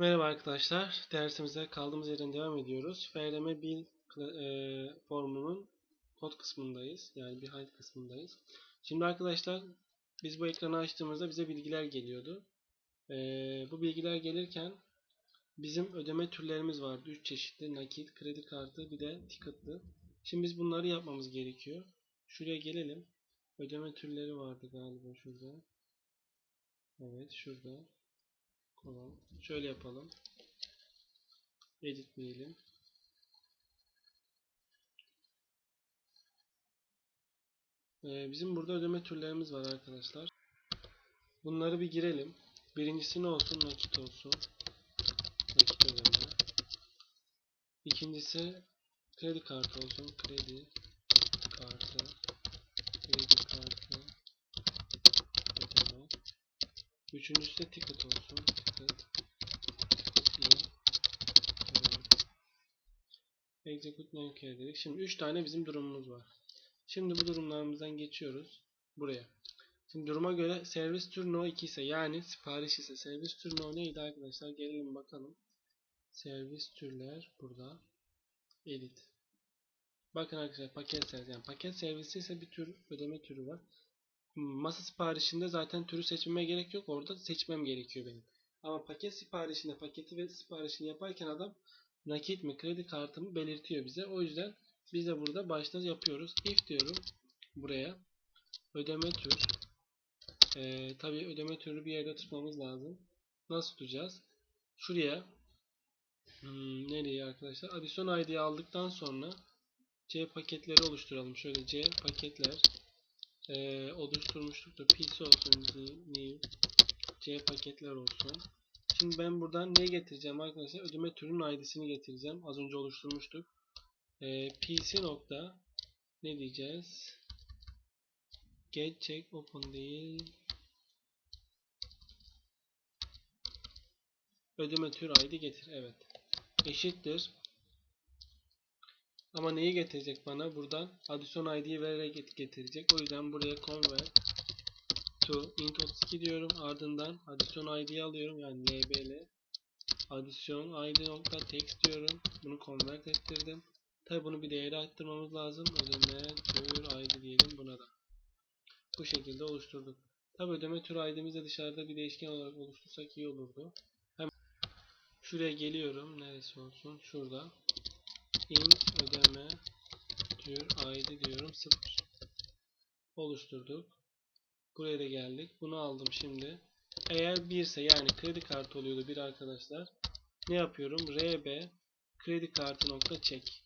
Merhaba arkadaşlar. Dersimize kaldığımız yerden devam ediyoruz. FRM bil e, formunun kod kısmındayız. Yani behind kısmındayız. Şimdi arkadaşlar biz bu ekranı açtığımızda bize bilgiler geliyordu. E, bu bilgiler gelirken bizim ödeme türlerimiz vardı. 3 çeşitli nakit, kredi kartı bir de ticketlı. Şimdi biz bunları yapmamız gerekiyor. Şuraya gelelim. Ödeme türleri vardı galiba şurada. Evet şurada. Tamam. Şöyle yapalım. Edit diyelim. Ee, bizim burada ödeme türlerimiz var arkadaşlar. Bunları bir girelim. Birincisi ne olsun? Nakit olsun. Nakit ödeme. İkincisi kredi kartı olsun. Kredi kartı. Kredi kartı. Ödeme. Üçüncüsü de ticket olsun. Execute Name dedik. Şimdi 3 tane bizim durumumuz var. Şimdi bu durumlarımızdan geçiyoruz buraya. Şimdi duruma göre servis tür no 2 ise yani sipariş ise servis tür no neydi arkadaşlar? Gelelim bakalım. Servis türler burada. Edit. Bakın arkadaşlar paket servis yani paket servisi ise bir tür ödeme türü var. Masa siparişinde zaten türü seçmeme gerek yok. Orada seçmem gerekiyor benim. Ama paket siparişinde paketi ve siparişini yaparken adam nakit mi kredi kartı mı belirtiyor bize. O yüzden biz de burada başta yapıyoruz. If diyorum buraya. Ödeme tür. Ee, Tabi ödeme türü bir yerde tutmamız lazım. Nasıl tutacağız? Şuraya hmm, nereye arkadaşlar? Addition ID aldıktan sonra C paketleri oluşturalım. Şöyle C paketler e, oluşturmuştuk da PC olsun new C paketler olsun. Şimdi ben buradan ne getireceğim arkadaşlar? Ödeme türünün ID'sini getireceğim. Az önce oluşturmuştuk. E, PC nokta ne diyeceğiz? Get check open değil. Ödeme tür ID getir. Evet. Eşittir. Ama neyi getirecek bana? Buradan addition ID'yi vererek getirecek. O yüzden buraya convert to int 32 diyorum. Ardından addition ID'yi alıyorum. Yani lbl addition id nokta text diyorum. Bunu convert ettirdim. Tabi bunu bir değere arttırmamız lazım. Ödeme tür id diyelim buna da. Bu şekilde oluşturduk. Tabi ödeme tür id'imizi dışarıda bir değişken olarak oluştursak iyi olurdu. Hemen şuraya geliyorum. Neresi olsun? Şurada. İnt ödeme tür id diyorum. 0 oluşturduk. Buraya da geldik. Bunu aldım şimdi. Eğer 1 ise yani kredi kartı oluyordu bir arkadaşlar. Ne yapıyorum? RB kredi kartı nokta çek.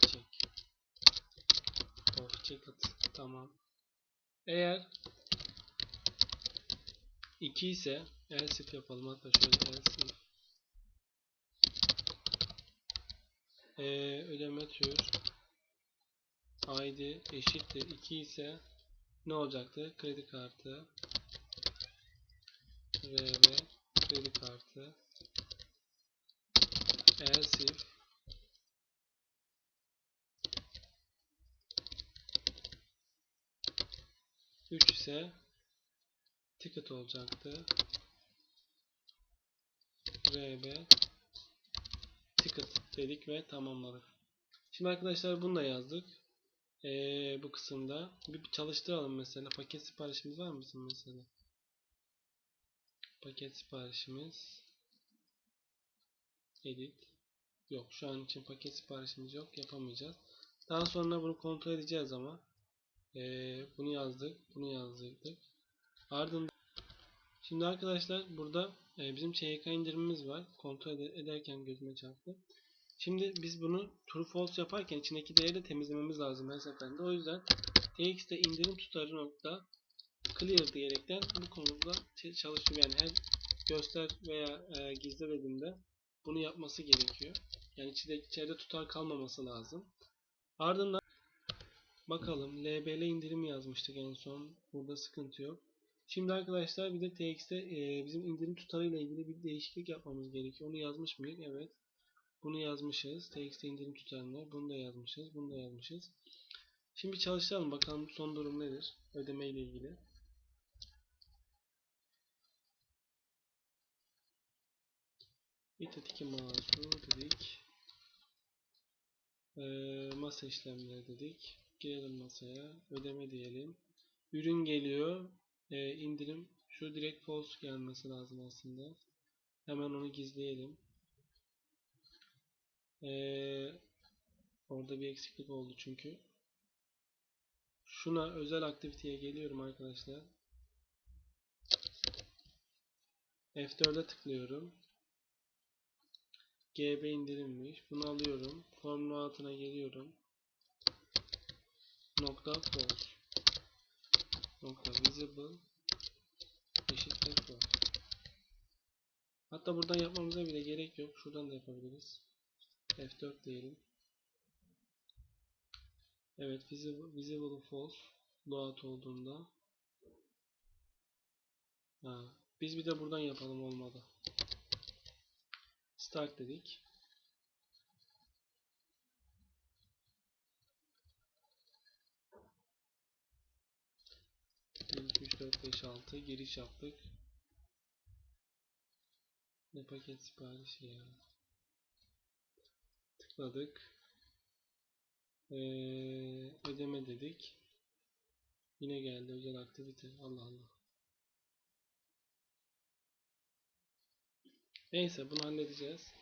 Çek. Of çek at. Tamam. Eğer 2 ise else yapalım. Hatta şöyle else ee, ödeme tür id eşittir. 2 ise ne olacaktı? Kredi kartı. RB kredi kartı. Else if üç ise ticket olacaktı. RB dedik ve tamamladık. Şimdi arkadaşlar bunu da yazdık ee, bu kısımda. Bir çalıştıralım mesela. Paket siparişimiz var mı bizim mesela? Paket siparişimiz. Edit. Yok şu an için paket siparişimiz yok. Yapamayacağız. Daha sonra bunu kontrol edeceğiz ama. Ee, bunu yazdık. Bunu yazdık. Ardından Şimdi arkadaşlar burada e, bizim CYK indirimimiz var. Kontrol ederken gözüme çarptı. Şimdi biz bunu true false yaparken içindeki değeri de temizlememiz lazım her seferinde. O yüzden txt'de indirim tutarı nokta clear diyerekten bu konuda çalışıyor. Yani her göster veya e, gizle dediğimde bunu yapması gerekiyor. Yani içinde, içeride tutar kalmaması lazım. Ardından bakalım LBL indirim yazmıştık en son. Burada sıkıntı yok. Şimdi arkadaşlar bir de TX'te e, bizim indirim tutarıyla ilgili bir değişiklik yapmamız gerekiyor. Onu yazmış mıyız? Evet. Bunu yazmışız. TXT indirim tutarını. Bunu da yazmışız. Bunu da yazmışız. Şimdi çalışalım. Bakalım son durum nedir? Ödeme ile ilgili. İtet mouse'u dedik. Ee, masa işlemleri dedik. Girelim masaya. Ödeme diyelim. Ürün geliyor. Ee, indirim. Şu direkt false gelmesi lazım aslında. Hemen onu gizleyelim. Ee, orada bir eksiklik oldu çünkü. Şuna özel aktiviteye geliyorum arkadaşlar. F4'e tıklıyorum. GB indirilmiş. Bunu alıyorum. Formül altına geliyorum. Nokta false. Nokta visible eşittir false. Hatta buradan yapmamıza bile gerek yok. Şuradan da yapabiliriz. F4 diyelim. Evet visible, visible false logout olduğunda ha, biz bir de buradan yapalım olmadı. Start dedik. Bir, iki, üç, dört, beş, altı giriş yaptık. Ne paket siparişi ya. Tıkladık. Ee, ödeme dedik. Yine geldi özel aktivite. Allah Allah. Neyse bunu halledeceğiz.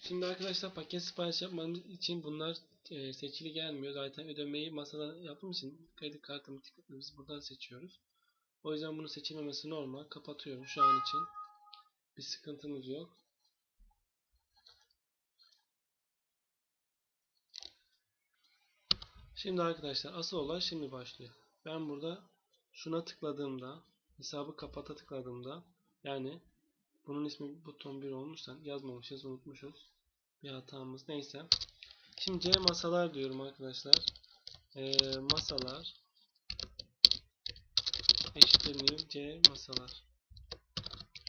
Şimdi arkadaşlar paket sipariş yapmamız için bunlar e, seçili gelmiyor. Zaten ödemeyi masada yaptığım için kredi kartımı biz buradan seçiyoruz. O yüzden bunu seçilmemesi normal. Kapatıyorum şu an için. Bir sıkıntımız yok. Şimdi arkadaşlar asıl olay şimdi başlıyor. Ben burada şuna tıkladığımda hesabı kapata tıkladığımda yani bunun ismi buton 1 olmuşsa yazmamışız unutmuşuz. Bir hatamız neyse. Şimdi C masalar diyorum arkadaşlar. Ee, masalar eşittir C masalar.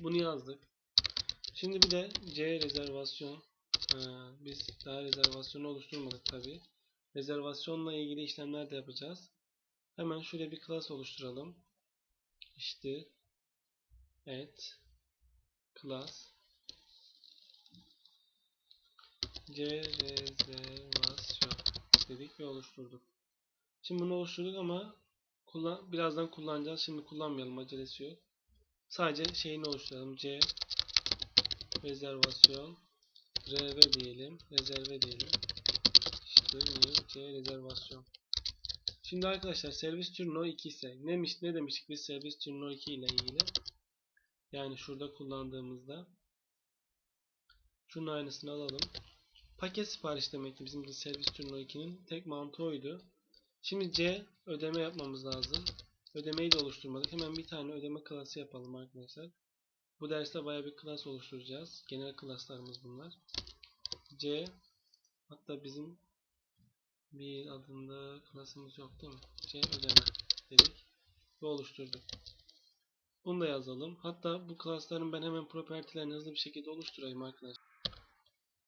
Bunu yazdık. Şimdi bir de C rezervasyon. Ee, biz daha rezervasyonu oluşturmadık tabi. Rezervasyonla ilgili işlemler de yapacağız. Hemen şöyle bir class oluşturalım. İşte et class C rezervasyon dedik ve oluşturduk. Şimdi bunu oluşturduk ama kullan birazdan kullanacağız. Şimdi kullanmayalım acelesi yok. Sadece şeyini oluşturalım. C rezervasyon RV diyelim. Rezerve diyelim. New C rezervasyon. Şimdi arkadaşlar servis türü no 2 ise neymiş ne demiştik biz servis türü no 2 ile ilgili? Yani şurada kullandığımızda şunun aynısını alalım. Paket sipariş demekti bizim için servis türü no 2'nin tek mantığı oydu. Şimdi C ödeme yapmamız lazım. Ödemeyi de oluşturmadık. Hemen bir tane ödeme klası yapalım arkadaşlar. Bu derste baya bir klas oluşturacağız. Genel klaslarımız bunlar. C hatta bizim bir adında klasımız yok değil mi? C ödeme dedik ve oluşturduk. Bunu da yazalım. Hatta bu klasların ben hemen propertilerini hızlı bir şekilde oluşturayım arkadaşlar.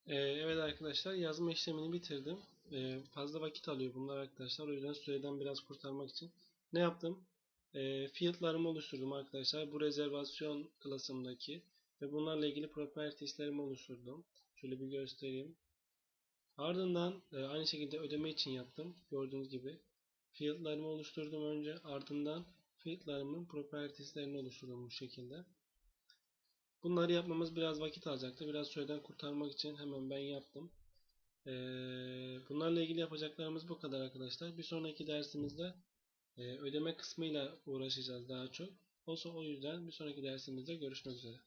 Ee, evet arkadaşlar yazma işlemini bitirdim. Ee, fazla vakit alıyor bunlar arkadaşlar. O yüzden süreden biraz kurtarmak için. Ne yaptım? Ee, fiyatlarımı oluşturdum arkadaşlar. Bu rezervasyon klasımdaki ve bunlarla ilgili propertieslerimi oluşturdum. Şöyle bir göstereyim. Ardından e, aynı şekilde ödeme için yaptım. Gördüğünüz gibi. Fiyatlarımı oluşturdum önce. Ardından fiyatlarımın propertieslerini oluşturdum bu şekilde. Bunları yapmamız biraz vakit alacaktı. Biraz süreden kurtarmak için hemen ben yaptım. Ee, bunlarla ilgili yapacaklarımız bu kadar arkadaşlar. Bir sonraki dersimizde e, ödeme kısmıyla uğraşacağız daha çok. Olsa o yüzden bir sonraki dersimizde görüşmek üzere.